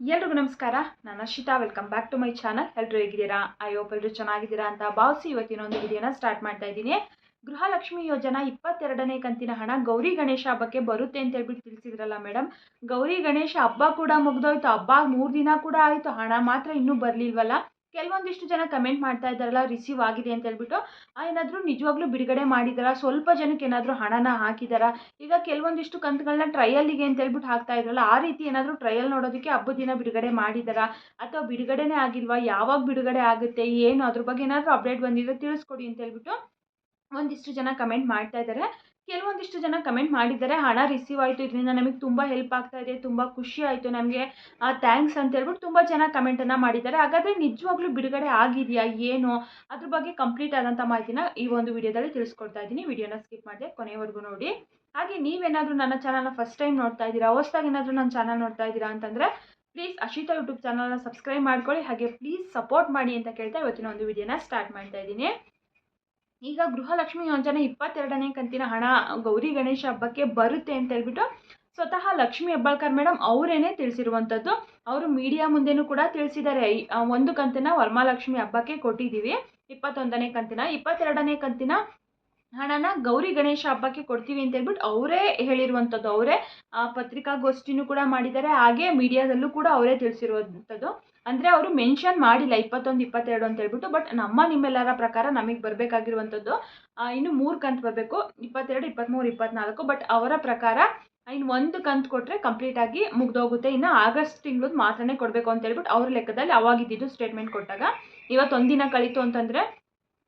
ಎಲ್ರಿಗೂ ನಮಸ್ಕಾರ. ನಾನು Arshita welcome back to my channel ಎಲ್ಲರೂ ಹೇಗಿದ್ದೀರಾ? ಐ ಹೋಪ್ ಎಲ್ಲರೂ ಚೆನ್ನಾಗಿದ್ದೀರಾ ಅಂತ ಭಾವಿಸಿ ಇವತ್ತಿನ ಒಂದು ವಿಡಿಯೋನ ಸ್ಟಾರ್ಟ್ ಮಾಡ್ತಾ ಇದ್ದೀನಿ. ಗೃಹಲಕ್ಷ್ಮಿ ಯೋಜನಾ ಇಪ್ಪತ್ತೆರಡನೇ ಕಂತಿನ ಹಣ ಗೌರಿ ಗಣೇಶ ಹಬ್ಬಕ್ಕೆ ಬರುತ್ತೆ ಅಂತ ಹೇಳ್ಬಿಟ್ಟು ತಿಳಿಸಿದ್ರಲ್ಲ ಮೇಡಮ್ ಗೌರಿ ಗಣೇಶ ಹಬ್ಬ ಕೂಡ ಮುಗ್ದೋಯ್ತು. ಹಬ್ಬ ಮೂರು ದಿನ ಕೂಡ ಆಯಿತು. ಹಣ ಮಾತ್ರ ಇನ್ನೂ ಬರಲಿಲ್ವಲ್ಲ? ಕೆಲವೊಂದಿಷ್ಟು ಜನ ಕಮೆಂಟ್ ಮಾಡ್ತಾ ಇದ್ದಾರಲ್ಲ ರಿಸೀವ್ ಆಗಿದೆ ಅಂತ ಹೇಳ್ಬಿಟ್ಟು ಏನಾದರೂ ನಿಜವಾಗ್ಲೂ ಬಿಡುಗಡೆ ಮಾಡಿದಾರಾ? ಸ್ವಲ್ಪ ಜನಕ್ಕೆ ಏನಾದರೂ ಹಣನ ಹಾಕಿದಾರಾ? ಈಗ ಕೆಲವೊಂದಿಷ್ಟು ಕಂತುಗಳನ್ನ ಟ್ರಯಲ್ಲಿಗೆ ಅಂತ ಹೇಳ್ಬಿಟ್ಟು ಹಾಕ್ತಾ ಇದ್ರಲ್ಲ, ಆ ರೀತಿ ಏನಾದರೂ ಟ್ರಯಲ್ ನೋಡೋದಕ್ಕೆ ಹಬ್ಬದ ದಿನ ಬಿಡುಗಡೆ ಮಾಡಿದಾರಾ? ಅಥವಾ ಬಿಡುಗಡೆನೇ ಆಗಿಲ್ವಾ? ಯಾವಾಗ ಬಿಡುಗಡೆ ಆಗುತ್ತೆ? ಏನು? ಅದ್ರ ಬಗ್ಗೆ ಏನಾದರೂ ಅಪ್ಡೇಟ್ ಬಂದಿದ್ರೆ ತಿಳಿಸ್ಕೊಡಿ ಅಂತ ಹೇಳ್ಬಿಟ್ಟು ಒಂದಿಷ್ಟು ಜನ ಕಮೆಂಟ್ ಮಾಡ್ತಾ ಇದ್ದಾರೆ. ಕೆಲವೊಂದಿಷ್ಟು ಜನ ಕಮೆಂಟ್ ಮಾಡಿದ್ದಾರೆ. ಹಣ ರಿಸೀವ್ ಆಯಿತು. ಇದರಿಂದ ನಮಗೆ ತುಂಬ ಹೆಲ್ಪ್ ಆಗ್ತಾ ಇದೆ. ತುಂಬ ಖುಷಿ ಆಯಿತು ನಮಗೆ. ಥ್ಯಾಂಕ್ಸ್ ಅಂತ ಹೇಳ್ಬಿಟ್ಟು ತುಂಬ ಜನ ಕಮೆಂಟನ್ನು ಮಾಡಿದ್ದಾರೆ. ಹಾಗಾದರೆ ನಿಜವಾಗ್ಲೂ ಬಿಡುಗಡೆ ಆಗಿದೆಯಾ? ಏನು? ಅದ್ರ ಬಗ್ಗೆ ಕಂಪ್ಲೀಟ್ ಆದಂಥ ಮಾಹಿತಿನ ಈ ಒಂದು ವಿಡಿಯೋದಲ್ಲಿ ತಿಳಿಸ್ಕೊಡ್ತಾ ಇದ್ದೀನಿ. ವಿಡಿಯೋನ ಸ್ಕಿಪ್ ಮಾಡಿದೆ ಕೊನೆವರೆಗೂ ನೋಡಿ. ಹಾಗೆ ನೀವೇನಾದರೂ ನನ್ನ ಚಾನಲ್ನ ಫಸ್ಟ್ ಟೈಮ್ ನೋಡ್ತಾ ಇದ್ದೀರಾ? ಹೊಸ್ದಾಗಿ ಏನಾದರೂ ನನ್ನ ಚಾನಲ್ ನೋಡ್ತಾ ಇದ್ದೀರಾ ಅಂತಂದರೆ ಪ್ಲೀಸ್ ಅಶಿತಾ ಯೂಟ್ಯೂಬ್ ಚಾನಲ್ನ ಸಬ್ಸ್ಕ್ರೈಬ್ ಮಾಡ್ಕೊಳ್ಳಿ. ಹಾಗೆ ಪ್ಲೀಸ್ ಸಪೋರ್ಟ್ ಮಾಡಿ ಅಂತ ಕೇಳ್ತಾ ಇವತ್ತಿನ ಒಂದು ವಿಡಿಯೋನ ಸ್ಟಾರ್ಟ್ ಮಾಡ್ತಾ ಇದ್ದೀನಿ. ಈಗ ಗೃಹಲಕ್ಷ್ಮಿ ಯೋಜನೆ ಇಪ್ಪತ್ತೆರಡನೇ ಕಂತಿನ ಹಣ ಗೌರಿ ಗಣೇಶ ಹಬ್ಬಕ್ಕೆ ಬರುತ್ತೆ ಅಂತ ಹೇಳ್ಬಿಟ್ಟು ಸ್ವತಃ ಲಕ್ಷ್ಮಿ ಹೆಬ್ಬಾಳ್ಕರ್ ಮೇಡಮ್ ಅವರೇನೆ ತಿಳಿಸಿರುವಂಥದ್ದು. ಅವರು ಮೀಡಿಯಾ ಮುಂದೆನೂ ಕೂಡ ತಿಳಿಸಿದ್ದಾರೆ. ಒಂದು ಕಂತಿನ ವರಮಹಾಲಕ್ಷ್ಮಿ ಹಬ್ಬಕ್ಕೆ ಕೊಟ್ಟಿದ್ದೀವಿ. ಇಪ್ಪತ್ತೊಂದನೇ ಕಂತಿನ. ಇಪ್ಪತ್ತೆರಡನೇ ಕಂತಿನ ಹಣನ ಗೌರಿ ಗಣೇಶ ಹಬ್ಬಕ್ಕೆ ಕೊಡ್ತೀವಿ ಅಂತ ಹೇಳ್ಬಿಟ್ಟು ಅವರೇ ಹೇಳಿರುವಂಥದ್ದು. ಅವರೇ ಪತ್ರಿಕಾಗೋಷ್ಠಿನೂ ಕೂಡ ಮಾಡಿದ್ದಾರೆ. ಹಾಗೆ ಮೀಡಿಯಾದಲ್ಲೂ ಕೂಡ ಅವರೇ ತಿಳಿಸಿರುವಂಥದ್ದು. ಅಂದರೆ ಅವರು ಮೆನ್ಷನ್ ಮಾಡಿಲ್ಲ, ಇಪ್ಪತ್ತೊಂದು, ಇಪ್ಪತ್ತೆರಡು ಅಂತ ಹೇಳ್ಬಿಟ್ಟು ಬಟ್ ನಮ್ಮ ನಿಮ್ಮೆಲ್ಲರ ಪ್ರಕಾರ ನಮಗೆ ಬರಬೇಕಾಗಿರುವಂಥದ್ದು ಇನ್ನು ಮೂರು ಕಂತು ಬರಬೇಕು. ಇಪ್ಪತ್ತೆರಡು ಇಪ್ಪತ್ತ್ಮೂರು ಇಪ್ಪತ್ನಾಲ್ಕು ಬಟ್ ಅವರ ಪ್ರಕಾರ ಇನ್ನು ಒಂದು ಕಂತು ಕೊಟ್ಟರೆ ಕಂಪ್ಲೀಟಾಗಿ ಮುಗ್ದೋಗುತ್ತೆ. ಇನ್ನು ಆಗಸ್ಟ್ ತಿಂಗಳದ್ದು ಮಾತ್ರನೇ ಕೊಡಬೇಕು ಅಂತ ಹೇಳ್ಬಿಟ್ಟು ಅವ್ರ ಲೆಕ್ಕದಲ್ಲಿ ಅವಾಗಿದ್ದಿದ್ದು ಸ್ಟೇಟ್ಮೆಂಟ್ ಕೊಟ್ಟಾಗ. ಇವತ್ತೊಂದಿನ ಕಳೀತು ಅಂತಂದರೆ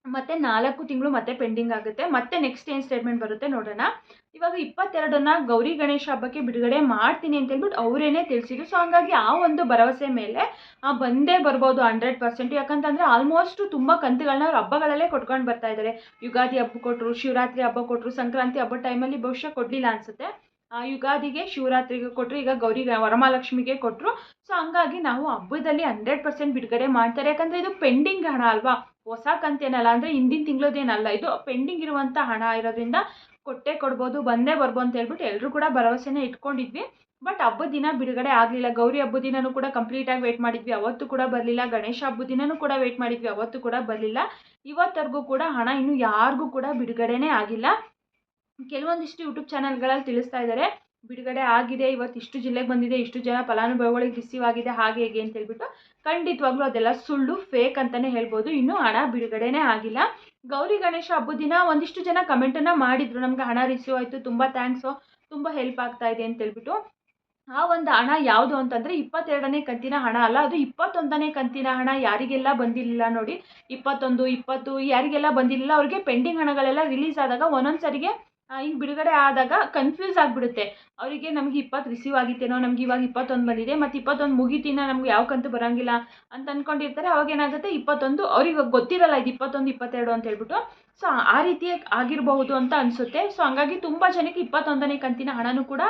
ಮತ್ತೆ ನಾಲ್ಕು ತಿಂಗಳು ಮತ್ತೆ ಪೆಂಡಿಂಗ್ ಆಗುತ್ತೆ. ಮತ್ತೆ ನೆಕ್ಸ್ಟ್ ಏನು ಸ್ಟೇಟ್ಮೆಂಟ್ ಬರುತ್ತೆ ನೋಡೋಣ. ಇವಾಗ ಇಪ್ಪತ್ತೆರಡನ್ನ ಗೌರಿ ಗಣೇಶ ಹಬ್ಬಕ್ಕೆ ಬಿಡುಗಡೆ ಮಾಡ್ತೀನಿ ಅಂತ ಹೇಳ್ಬಿಟ್ಟು ಅವರೇನೆ ತಿಳಿಸಿದ್ರು. ಸೊ ಹಂಗಾಗಿ ಆ ಒಂದು ಭರವಸೆ ಮೇಲೆ ಆ, ಬಂದೇ ಬರ್ಬೋದು ಹಂಡ್ರೆಡ್ ಪರ್ಸೆಂಟ್ ಯಾಕಂತಂದ್ರೆ ಆಲ್ಮೋಸ್ಟ್ ತುಂಬ ಕಂತುಗಳನ್ನ ಅವ್ರು ಹಬ್ಬಗಳಲ್ಲೇ ಕೊಟ್ಕೊಂಡು ಬರ್ತಾ ಇದ್ದಾರೆ ಯುಗಾದಿ ಹಬ್ಬ ಕೊಟ್ಟರು ಶಿವರಾತ್ರಿ ಹಬ್ಬ ಕೊಟ್ಟರು ಸಂಕ್ರಾಂತಿ ಹಬ್ಬ ಟೈಮಲ್ಲಿ ಬಹುಶಃ ಕೊಡಲಿಲ್ಲ ಅನಿಸುತ್ತೆ. ಯುಗಾದಿಗೆ ಶಿವರಾತ್ರಿಗೆ ಕೊಟ್ಟರು ಈಗ ಗೌರಿ ವರಮಹಾಲಕ್ಷ್ಮಿಗೆ ಕೊಟ್ಟರು ಸೊ ಹಂಗಾಗಿ ನಾವು ಹಬ್ಬದಲ್ಲಿ ಹಂಡ್ರೆಡ್ ಪರ್ಸೆಂಟ್ ಬಿಡುಗಡೆ ಮಾಡ್ತಾರೆ. ಯಾಕಂದರೆ ಇದು ಪೆಂಡಿಂಗ್ ಹಣ ಅಲ್ವಾ? ಹೊಸ ಕಂತೇನಲ್ಲ ಅಂದರೆ ಹಿಂದಿನ ತಿಂಗಳದೇನಲ್ಲ, ಇದು ಪೆಂಡಿಂಗ್ ಇರುವಂಥ ಹಣ ಇರೋದ್ರಿಂದ ಕೊಟ್ಟೆ ಕೊಡ್ಬೋದು, ಬಂದೇ ಬರ್ಬೋದು ಅಂತ ಹೇಳ್ಬಿಟ್ಟು ಎಲ್ಲರೂ ಕೂಡ ಭರವಸೆನ ಇಟ್ಕೊಂಡಿದ್ವಿ. ಬಟ್ ಹಬ್ಬದ ದಿನ ಬಿಡುಗಡೆ ಆಗಲಿಲ್ಲ, ಗೌರಿ ಹಬ್ಬದ ದಿನನೂ ಕೂಡ ಕಂಪ್ಲೀಟಾಗಿ ವೇಟ್ ಮಾಡಿದ್ವಿ. ಅವತ್ತು ಕೂಡ ಬರಲಿಲ್ಲ, ಗಣೇಶ ಹಬ್ಬದ ದಿನನೂ ಕೂಡ ವೇಟ್ ಮಾಡಿದ್ವಿ, ಅವತ್ತು ಕೂಡ ಬರಲಿಲ್ಲ. ಇವತ್ತರೆಗೂ ಕೂಡ ಹಣ ಇನ್ನೂ ಯಾರಿಗೂ ಕೂಡ ಬಿಡುಗಡೆನೇ ಆಗಿಲ್ಲ. ಕೆಲವೊಂದಿಷ್ಟು ಯೂಟ್ಯೂಬ್ ಚಾನಲ್ಗಳಲ್ಲಿ ತಿಳಿಸ್ತಾ ಇದ್ದಾರೆ ಬಿಡುಗಡೆ ಆಗಿದೆ, ಇವತ್ತು ಇಷ್ಟು ಜಿಲ್ಲೆಗೆ ಬಂದಿದೆ, ಇಷ್ಟು ಜನ ಫಲಾನುಭವಿಗಳಿಗೆ ರಿಸೀವ್ ಆಗಿದೆ, ಹಾಗೆ ಹೇಗೆ ಅಂತ ಹೇಳ್ಬಿಟ್ಟು ಖಂಡಿತವಾಗ್ಲೂ ಅದೆಲ್ಲ ಸುಳ್ಳು ಫೇಕ್ ಅಂತಲೇ ಹೇಳ್ಬೋದು. ಇನ್ನೂ ಹಣ ಬಿಡುಗಡೆನೇ ಆಗಿಲ್ಲ. ಗೌರಿ ಗಣೇಶ ಹಬ್ಬದ ದಿನ ಒಂದಿಷ್ಟು ಜನ ಕಮೆಂಟನ್ನು ಮಾಡಿದರು. ನಮ್ಗೆ ಹಣ ರಿಸೀವ್ ಆಯಿತು, ತುಂಬ ಥ್ಯಾಂಕ್ಸು ತುಂಬ ಹೆಲ್ಪ್ ಆಗ್ತಾ ಇದೆ ಅಂತ ಹೇಳ್ಬಿಟ್ಟು ಆ ಒಂದು ಹಣ ಯಾವುದು ಅಂತಂದರೆ ಇಪ್ಪತ್ತೆರಡನೇ ಕಂತಿನ ಹಣ ಅಲ್ಲ, ಅದು ಇಪ್ಪತ್ತೊಂದನೇ ಕಂತಿನ ಹಣ. ಯಾರಿಗೆಲ್ಲ ಬಂದಿರಲಿಲ್ಲ ನೋಡಿ, ಇಪ್ಪತ್ತೊಂದು, ಇಪ್ಪತ್ತು, ಯಾರಿಗೆಲ್ಲ ಬಂದಿರಲಿಲ್ಲ, ಅವ್ರಿಗೆ ಪೆಂಡಿಂಗ್ ಹಣಗಳೆಲ್ಲ ರಿಲೀಸ್ ಆದಾಗ ಒಂದೊಂದು ಸರಿಗೆ ಈಗ ಬಿಡುಗಡೆ ಆದಾಗ ಕನ್ಫ್ಯೂಸ್ ಆಗಿಬಿಡುತ್ತೆ. ಅವರಿಗೆ ನಮಗೆ ಇಪ್ಪತ್ತು ರಿಸೀವ್ ಆಗಿತ್ತೇನೋ, ನಮ್ಗೆ ಇವಾಗ ಇಪ್ಪತ್ತೊಂದು ಬಂದಿದೆ, ಮತ್ತು ಇಪ್ಪತ್ತೊಂದು ಮುಗಿತೀನ, ನಮ್ಗೆ ಯಾವ ಕಂತು ಬರೋಂಗಿಲ್ಲ ಅಂತ ಅಂದ್ಕೊಂಡಿರ್ತಾರೆ ಅವಾಗ ಏನಾಗುತ್ತೆ, ಇಪ್ಪತ್ತೊಂದು ಅವ್ರಿಗೆ ಗೊತ್ತಿರಲ್ಲ, ಇದು ಇಪ್ಪತ್ತೊಂದು, ಇಪ್ಪತ್ತೆರಡು ಅಂತ ಹೇಳ್ಬಿಟ್ಟು. ಸೊ ಆ ರೀತಿ ಆಗಿರಬಹುದು ಅಂತ ಅನಿಸುತ್ತೆ. ಸೊ ಹಂಗಾಗಿ ತುಂಬ ಜನಕ್ಕೆ ಇಪ್ಪತ್ತೊಂದನೇ ಕಂತಿನ ಹಣನೂ ಕೂಡ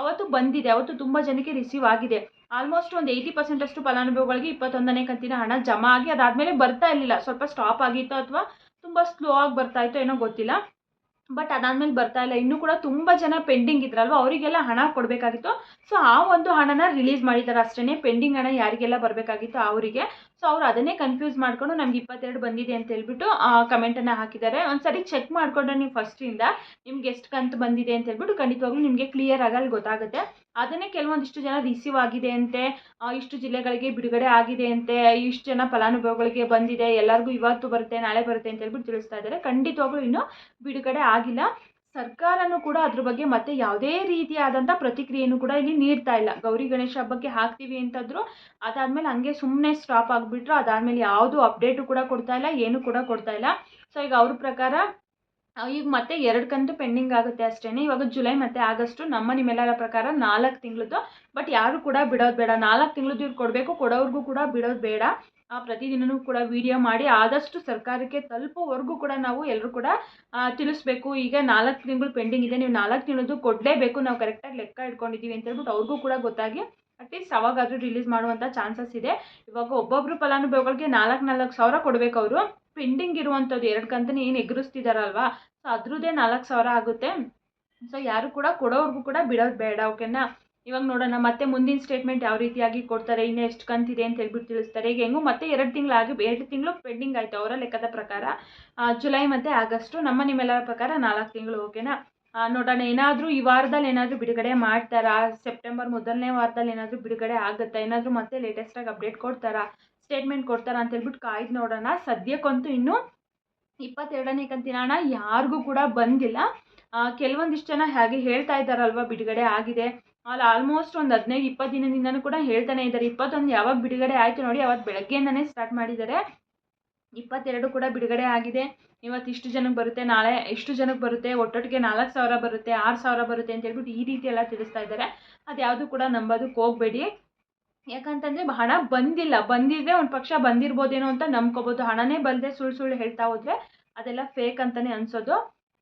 ಅವತ್ತು ಬಂದಿದೆ, ಅವತ್ತು ತುಂಬ ಜನಕ್ಕೆ ರಿಸೀವ್ ಆಗಿದೆ. ಆಲ್ಮೋಸ್ಟ್ ಒಂದು ಏಯ್ಟಿ ಪರ್ಸೆಂಟಷ್ಟು ಫಲಾನುಭವಿಗಳಿಗೆ ಇಪ್ಪತ್ತೊಂದನೇ ಕಂತಿನ ಹಣ ಜಮಾ ಆಗಿ ಅದಾದಮೇಲೆ ಬರ್ತಾ ಇರಲಿಲ್ಲ. ಸ್ವಲ್ಪ ಸ್ಟಾಪ್ ಆಗಿತ್ತು ಅಥವಾ ತುಂಬ ಸ್ಲೋ ಆಗಿ ಬರ್ತಾ ಇತ್ತು ಏನೋ ಗೊತ್ತಿಲ್ಲ. ಬಟ್ ಅದಾದಮೇಲೆ ಬರ್ತಾ ಇಲ್ಲ. ಇನ್ನೂ ಕೂಡ ತುಂಬ ಜನ ಪೆಂಡಿಂಗ್ ಇದ್ರಲ್ವ, ಅವರಿಗೆಲ್ಲ ಹಣ ಕೊಡಬೇಕಾಗಿತ್ತು. ಸೊ ಆ ಒಂದು ಹಣನ ರಿಲೀಸ್ ಮಾಡಿದ್ದಾರೆ ಅಷ್ಟೇ ಪೆಂಡಿಂಗ್ ಹಣ ಯಾರಿಗೆಲ್ಲ ಬರಬೇಕಾಗಿತ್ತು? ಅವರಿಗೆ. ಸೊ ಅವ್ರು ಅದನ್ನೇ ಕನ್ಫ್ಯೂಸ್ ಮಾಡ್ಕೊಂಡು ನಮ್ಗೆ ಇಪ್ಪತ್ತೆರಡು ಬಂದಿದೆ ಅಂತ ಹೇಳ್ಬಿಟ್ಟು ಕಮೆಂಟನ್ನು ಹಾಕಿದ್ದಾರೆ. ಒಂದ್ಸರಿ ಚೆಕ್ ಮಾಡಿಕೊಂಡ್ರೆ ನೀವು ಫಸ್ಟಿಂದ ನಿಮ್ಗೆ ಎಷ್ಟು ಕಂತು ಬಂದಿದೆ ಅಂತ ಹೇಳ್ಬಿಟ್ಟು ಖಂಡಿತವಾಗ್ಲೂ ನಿಮಗೆ ಕ್ಲಿಯರ್ ಆಗಿ ಅಲ್ಲಿ ಗೊತ್ತಾಗುತ್ತೆ. ಅದನ್ನೇ ಕೆಲವೊಂದಿಷ್ಟು ಜನ ರಿಸೀವ್ ಆಗಿದೆ ಅಂತೆ ಆ, ಇಷ್ಟು ಜಿಲ್ಲೆಗಳಿಗೆ ಬಿಡುಗಡೆ ಆಗಿದೆ ಅಂತೆ ಇಷ್ಟು ಜನ ಫಲಾನುಭವಿಗಳಿಗೆ ಬಂದಿದೆ ಎಲ್ಲರಿಗೂ ಇವತ್ತು ಬರುತ್ತೆ ನಾಳೆ ಬರುತ್ತೆ ಅಂತ ಹೇಳ್ಬಿಟ್ಟು ತಿಳಿಸ್ತಾ ಇದ್ದಾರೆ. ಖಂಡಿತವಾಗ್ಲೂ ಇನ್ನೂ ಬಿಡುಗಡೆ ಆಗಿಲ್ಲ. ಸರ್ಕಾರನೂ ಕೂಡ ಅದ್ರ ಬಗ್ಗೆ ಮತ್ತೆ ಯಾವುದೇ ರೀತಿಯಾದಂಥ ಪ್ರತಿಕ್ರಿಯೆನೂ ಕೂಡ ಇಲ್ಲಿ ನೀಡ್ತಾ ಇಲ್ಲ. ಗೌರಿ ಗಣೇಶ ಹಬ್ಬಕ್ಕೆ ಹಾಕ್ತೀವಿ ಅಂತಂದ್ರು ಅದಾದಮೇಲೆ ಹಂಗೆ ಸುಮ್ಮನೆ ಸ್ಟಾಪ್ ಆಗಿಬಿಟ್ರು ಅದಾದಮೇಲೆ ಯಾವುದು ಅಪ್ಡೇಟು ಕೂಡ ಕೊಡ್ತಾ ಇಲ್ಲ, ಏನೂ ಕೂಡ ಕೊಡ್ತಾ ಇಲ್ಲ. ಸೊ ಈಗ ಅವ್ರ ಪ್ರಕಾರ, ಈಗ ಮತ್ತೆ ಎರಡು ಕಂತು ಪೆಂಡಿಂಗ್ ಆಗುತ್ತೆ ಅಷ್ಟೇ ಇವಾಗ ಜುಲೈ ಮತ್ತೆ ಆಗಸ್ಟು, ನಮ್ಮ ನಿಮ್ಮೆಲ್ಲರ ಪ್ರಕಾರ ನಾಲ್ಕು ತಿಂಗಳದ್ದು. ಬಟ್ ಯಾರು ಕೂಡ ಬಿಡೋದು ಬೇಡ. ನಾಲ್ಕು ತಿಂಗಳದ್ದು ಇವ್ರು ಕೊಡಬೇಕು, ಕೊಡೋರ್ಗೂ ಕೂಡ ಬಿಡೋದು ಬೇಡ. ಪ್ರತಿದಿನವೂ ಕೂಡ ವಿಡಿಯೋ ಮಾಡಿ ಆದಷ್ಟು ಸರ್ಕಾರಕ್ಕೆ ತಲುಪೋವರೆಗೂ ಕೂಡ ನಾವು ಎಲ್ಲರೂ ಕೂಡ ಆ, ತಿಳಿಸ್ಬೇಕು. ಈಗ ನಾಲ್ಕು ತಿಂಗಳು ಪೆಂಡಿಂಗ್ ಇದೆ ನೀವು ನಾಲ್ಕು ತಿಂಗಳದ್ದು ಕೊಡಲೇಬೇಕು. ನಾವು ಕರೆಕ್ಟಾಗಿ ಲೆಕ್ಕ ಇಟ್ಕೊಂಡಿದ್ದೀವಿ ಅಂತ ಹೇಳ್ಬಿಟ್ಟು ಅವ್ರಿಗೂ ಕೂಡ ಗೊತ್ತಾಗಿ ಅಟ್ಲೀಸ್ಟ್ ಅವಾಗಾದರೂ ರಿಲೀಸ್ ಮಾಡುವಂಥ ಚಾನ್ಸಸ್ ಇದೆ. ಇವಾಗ ಒಬ್ಬೊಬ್ಬರು ಫಲಾನುಭವಿಗಳಿಗೆ ನಾಲ್ಕು ನಾಲ್ಕು ಸಾವಿರ ಕೊಡಬೇಕು ಅವರು. ಪೆಂಡಿಂಗ್ ಇರುವಂಥದ್ದು ಎರಡು ಕಂತನೇ ಏನು ಎಗರಿಸ್ತಿದಾರಲ್ವಾ? ಸೊ ಅದ್ರದ್ದೇ ನಾಲ್ಕು ಸಾವಿರ ಆಗುತ್ತೆ. ಸೊ ಯಾರು ಕೂಡ ಕೊಡೋವ್ರಿಗೂ ಕೂಡ ಬಿಡೋದು ಬೇಡ ಓಕೆನಾ ಇವಾಗ ನೋಡೋಣ, ಮತ್ತೆ ಮುಂದಿನ ಸ್ಟೇಟ್ಮೆಂಟ್ ಯಾವ ರೀತಿಯಾಗಿ ಕೊಡ್ತಾರೆ, ಇನ್ನು ಎಷ್ಟು ಕಂತಿದೆ ಅಂತ ಹೇಳ್ಬಿಟ್ಟು ತಿಳಿಸ್ತಾರೆ. ಈಗ ಹೆಂಗು, ಮತ್ತೆ ಎರಡು ತಿಂಗಳಾಗಿ, ಎರಡು ತಿಂಗಳು ಪೆಂಡಿಂಗ್ ಆಯಿತು ಅವರ ಲೆಕ್ಕದ ಪ್ರಕಾರ. ಜುಲೈ ಮತ್ತು ಆಗಸ್ಟು ನಮ್ಮ ನಿಮ್ಮೆಲ್ಲರ ಪ್ರಕಾರ ನಾಲ್ಕು ತಿಂಗಳು ಓಕೆನಾ ನೋಡೋಣ, ಏನಾದರೂ ಈ ವಾರದಲ್ಲಿ ಏನಾದರೂ ಬಿಡುಗಡೆ ಮಾಡ್ತಾರಾ? ಸೆಪ್ಟೆಂಬರ್ ಮೊದಲನೇ ವಾರದಲ್ಲಿ ಏನಾದರೂ ಬಿಡುಗಡೆ ಆಗುತ್ತಾ? ಏನಾದರೂ ಮತ್ತೆ ಲೇಟೆಸ್ಟಾಗಿ ಅಪ್ಡೇಟ್ ಕೊಡ್ತಾರಾ? ಸ್ಟೇಟ್ಮೆಂಟ್ ಕೊಡ್ತಾರಾ ಅಂತ ಹೇಳ್ಬಿಟ್ಟು ಕಾಯ್ದು ನೋಡೋಣ. ಸದ್ಯಕ್ಕಂತೂ ಇನ್ನೂ ಇಪ್ಪತ್ತೆರಡನೇ ಕಂತಿನ ಹಣ ಯಾರಿಗೂ ಕೂಡ ಬಂದಿಲ್ಲ. ಕೆಲವೊಂದಿಷ್ಟು ಜನ ಹಾಗೆ ಹೇಳ್ತಾ ಇದ್ದಾರಲ್ವ, ಬಿಡುಗಡೆ ಆಗಿದೆ. ಅಲ್ಲಿ ಆಲ್ಮೋಸ್ಟ್ ಒಂದು ಹದಿನೈದು, ಇಪ್ಪತ್ತು ದಿನದಿಂದನೂ ಕೂಡ ಹೇಳ್ತಾನೆ ಇದ್ದಾರೆ. ಇಪ್ಪತ್ತೊಂದು ಯಾವಾಗ ಬಿಡುಗಡೆ ಆಯಿತು ನೋಡಿ ಅವತ್ತು ಬೆಳಗ್ಗೆಯಿಂದನೇ ಸ್ಟಾರ್ಟ್ ಮಾಡಿದ್ದಾರೆ. ಇಪ್ಪತ್ತೆರಡು ಕೂಡ ಬಿಡುಗಡೆ ಆಗಿದೆ. ಇವತ್ತು ಇಷ್ಟು ಜನಕ್ಕೆ ಬರುತ್ತೆ, ನಾಳೆ ಇಷ್ಟು ಜನಕ್ಕೆ ಬರುತ್ತೆ, ಒಟ್ಟೊಟ್ಟಿಗೆ ನಾಲ್ಕು ಸಾವಿರ ಬರುತ್ತೆ, ಆರು ಸಾವಿರ ಬರುತ್ತೆ ಅಂತ ಹೇಳ್ಬಿಟ್ಟು ಈ ರೀತಿ ಎಲ್ಲ ತಿಳಿಸ್ತಾ ಇದ್ದಾರೆ. ಅದು ಯಾವುದು ಕೂಡ ನಂಬೋದಕ್ಕೆ ಹೋಗಬೇಡಿ. ಯಾಕಂತಂದರೆ ಹಣ ಬಂದಿಲ್ಲ. ಬಂದಿದ್ರೆ ಒಂದು ಪಕ್ಷ ಬಂದಿರ್ಬೋದೇನೋ ಅಂತ ನಂಬ್ಕೋಬೋದು. ಹಣನೇ ಬಲ್ಲದೆ ಸುಳ್ಳು ಸುಳ್ಳು ಹೇಳ್ತಾ ಹೋದರೆ ಅದೆಲ್ಲ ಫೇಕ್ ಅಂತಲೇ ಅನ್ಸೋದು.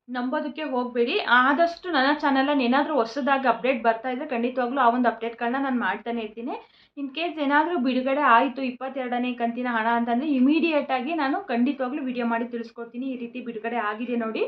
ನಂಬೋದಕ್ಕೆ ಹೋಗಬೇಡಿ. ಆದಷ್ಟು ನನ್ನ ಚಾನಲಲ್ಲಿ ಏನಾದರೂ ಹೊಸದಾಗಿ ಅಪ್ಡೇಟ್ ಬರ್ತಾ ಇದ್ದರೆ ಖಂಡಿತವಾಗ್ಲೂ ಆ ಒಂದು ಅಪ್ಡೇಟ್ಗಳನ್ನ ನಾನು ಮಾಡ್ತಾನೆ ಇರ್ತೀನಿ. ಇನ್ ಕೇಸ್ ಏನಾದರೂ ಬಿಡುಗಡೆ ಆಯಿತು ಇಪ್ಪತ್ತೆರಡನೇ ಕಂತಿನ ಹಣ ಅಂತಂದರೆ ಇಮಿಡಿಯೇಟಾಗಿ ನಾನು ಖಂಡಿತವಾಗ್ಲೂ ವಿಡಿಯೋ ಮಾಡಿ ತಿಳಿಸ್ಕೊಡ್ತೀನಿ. ಈ ರೀತಿ ಬಿಡುಗಡೆ ಆಗಿದೆ ನೋಡಿ.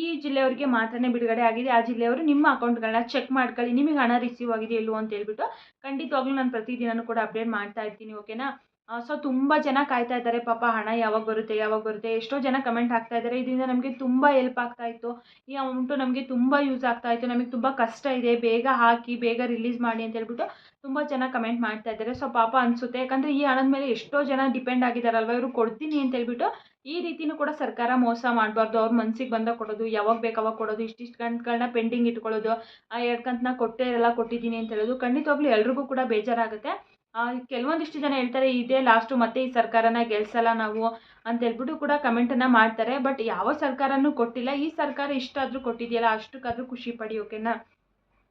ಈ ಜಿಲ್ಲೆಯವರಿಗೆ ಮಾತ್ರನೇ ಬಿಡುಗಡೆ ಆಗಿದೆ. ಆ ಜಿಲ್ಲೆಯವರು ನಿಮ್ಮ ಅಕೌಂಟ್ಗಳನ್ನ ಚೆಕ್ ಮಾಡ್ಕೊಳ್ಳಿ. ನಿಮಗೆ ಹಣ ರಿಸೀವ್ ಆಗಿದೆ ಇಲ್ಲೋ ಅಂತ ಹೇಳ್ಬಿಟ್ಟು ಖಂಡಿತವಾಗ್ಲೂ ನಾನು ಪ್ರತಿದಿನವೂ ಕೂಡ ಅಪ್ಡೇಟ್ ಮಾಡ್ತಾ ಇರ್ತೀನಿ ಓಕೆನಾ ಸೊ ತುಂಬ ಜನ ಕಾಯ್ತಾ ಇದ್ದಾರೆ, ಪಾಪ ಹಣ ಯಾವಾಗ ಬರುತ್ತೆ ಯಾವಾಗ ಬರುತ್ತೆ, ಎಷ್ಟೋ ಜನ ಕಮೆಂಟ್ ಹಾಕ್ತಾ ಇದ್ದಾರೆ, ಇದರಿಂದ ನಮಗೆ ತುಂಬ ಹೆಲ್ಪ್ ಆಗ್ತಾ ಇತ್ತು. ಈ ಅಮೌಂಟು ನಮಗೆ ತುಂಬ ಯೂಸ್ ಆಗ್ತಾ ಇತ್ತು, ನಮಗೆ ತುಂಬ ಕಷ್ಟ ಇದೆ, ಬೇಗ ಹಾಕಿ, ಬೇಗ ರಿಲೀಸ್ ಮಾಡಿ ಅಂತ ಹೇಳ್ಬಿಟ್ಟು ತುಂಬ ಜನ ಕಮೆಂಟ್ ಮಾಡ್ತಾ ಇದ್ದಾರೆ. ಸೊ ಪಾಪ ಅನಿಸುತ್ತೆ, ಯಾಕಂದರೆ ಈ ಹಣದ ಮೇಲೆ ಎಷ್ಟೋ ಜನ ಡಿಪೆಂಡ್ ಆಗಿದ್ದಾರಲ್ವ, ಇವರು ಕೊಡ್ತೀನಿ ಅಂತ ಹೇಳ್ಬಿಟ್ಟು ಈ ರೀತಿನೂ ಕೂಡ ಸರ್ಕಾರ ಮೋಸ ಮಾಡಬಾರ್ದು. ಅವ್ರ ಮನಸ್ಸಿಗೆ ಬಂದಾಗ ಕೊಡೋದು, ಯಾವಾಗ ಬೇಕಾವಾಗ ಕೊಡೋದು, ಇಷ್ಟಿಷ್ಟು ಕಂತುಗಳನ್ನ ಪೆಂಡಿಂಗ್ ಇಟ್ಕೊಳ್ಳೋದು, ಆ ಎರಡು ಕಂತನ್ನ ಕೊಟ್ಟೇ ಇರಲ್ಲ, ಕೊಟ್ಟಿದ್ದೀನಿ ಅಂತ ಹೇಳೋದು, ಖಂಡಿತವಾಗ್ಲೂ ಎಲ್ರಿಗೂ ಕೂಡ ಬೇಜಾರಾಗುತ್ತೆ. ಕೆಲವೊಂದಿಷ್ಟು ಜನ ಹೇಳ್ತಾರೆ, ಇದೇ ಲಾಸ್ಟು ಮತ್ತೆ ಈ ಸರ್ಕಾರನ ಗೆಲ್ಸಲ್ಲ ನಾವು ಅಂತ ಹೇಳ್ಬಿಟ್ಟು ಕೂಡ ಕಮೆಂಟನ್ನು ಮಾಡ್ತಾರೆ. ಬಟ್ ಯಾವ ಸರ್ಕಾರನೂ ಕೊಟ್ಟಿಲ್ಲ. ಈ ಸರ್ಕಾರ ಇಷ್ಟಾದರೂ ಕೊಟ್ಟಿದೆಯಲ್ಲ, ಅಷ್ಟಕ್ಕಾದರೂ ಖುಷಿ ಪಡಿ, ಓಕೆನಾ?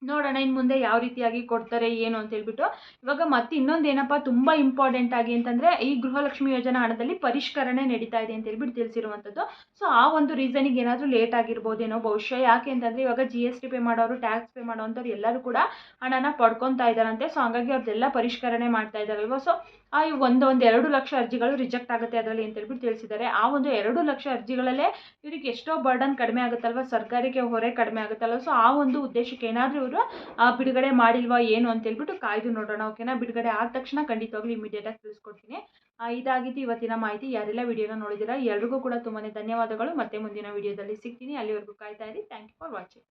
ನೋಡೋಣ ಇನ್ನು ಮುಂದೆ ಯಾವ ರೀತಿಯಾಗಿ ಕೊಡ್ತಾರೆ, ಏನು ಅಂತ ಹೇಳ್ಬಿಟ್ಟು. ಇವಾಗ ಮತ್ತೆ ಇನ್ನೊಂದು ಏನಪ್ಪ, ತುಂಬ ಇಂಪಾರ್ಟೆಂಟ್ ಆಗಿ ಅಂತಂದರೆ, ಈ ಗೃಹಲಕ್ಷ್ಮಿ ಯೋಜನಾ ಹಣದಲ್ಲಿ ಪರಿಷ್ಕರಣೆ ನಡೀತಾ ಇದೆ ಅಂತ ಹೇಳ್ಬಿಟ್ಟು ತಿಳಿಸಿರುವಂಥದ್ದು. ಸೊ ಆ ಒಂದು ರೀಸನಿಗೆ ಏನಾದರೂ ಲೇಟ್ ಆಗಿರ್ಬೋದೇನೋ ಬಹುಶಃ. ಯಾಕೆ ಅಂತಂದರೆ, ಇವಾಗ ಜಿ ಎಸ್ ಟಿ ಪೇ ಮಾಡೋರು ಟ್ಯಾಕ್ಸ್ ಪೇ ಮಾಡೋವಂಥವ್ರು ಎಲ್ಲರೂ ಕೂಡ ಹಣನ ಪಡ್ಕೊತಾ ಇದ್ದಾರಂತೆ. ಸೊ ಹಾಗಾಗಿ ಅವ್ರದ್ದೆಲ್ಲ ಪರಿಷ್ಕರಣೆ ಮಾಡ್ತಾ ಇದ್ದಾರಲ್ವ ಸೊ ಆ ಒಂದು ಒಂದು ಎರಡು ಲಕ್ಷ ಅರ್ಜಿಗಳು ರಿಜೆಕ್ಟ್ ಆಗುತ್ತೆ ಅದರಲ್ಲಿ ಅಂತ ಹೇಳ್ಬಿಟ್ಟು ತಿಳಿಸಿದ್ದಾರೆ. ಆ ಒಂದು ಎರಡು ಲಕ್ಷ ಅರ್ಜಿಗಳಲ್ಲೇ ಇವ್ರಿಗೆ ಎಷ್ಟೋ ಬರ್ಡನ್ ಕಡಿಮೆ ಆಗುತ್ತಲ್ವ? ಸರ್ಕಾರಕ್ಕೆ ಹೊರೆ ಕಡಿಮೆ ಆಗುತ್ತಲ್ವ? ಸೊ ಆ ಒಂದು ಉದ್ದೇಶಕ್ಕೆ ಏನಾದರೂ ಇವರು ಬಿಡುಗಡೆ ಮಾಡಿಲ್ವಾ ಏನು ಅಂತ ಹೇಳ್ಬಿಟ್ಟು ಕಾಯ್ದು ನೋಡೋಣ ಓಕೆನಾ ಬಿಡುಗಡೆ ಆದ ತಕ್ಷಣ ಖಂಡಿತವಾಗ್ಲೂ ಇಮಿಡಿಯೇಟಾಗಿ ತಿಳಿಸ್ಕೊಡ್ತೀನಿ. ಇದಾಗಿದ್ದು ಇವತ್ತಿನ ಮಾಹಿತಿ. ಯಾರೆಲ್ಲ ವಿಡಿಯೋನ ನೋಡಿದ್ದೀರಾ, ಎಲ್ರಿಗೂ ಕೂಡ ತುಂಬಾ ಧನ್ಯವಾದಗಳು. ಮತ್ತೆ ಮುಂದಿನ ವಿಡಿಯೋದಲ್ಲಿ ಸಿಗ್ತೀನಿ. ಅಲ್ಲಿವರೆಗೂ ಕಾಯ್ತಾ ಇರಿ. Thank you for watching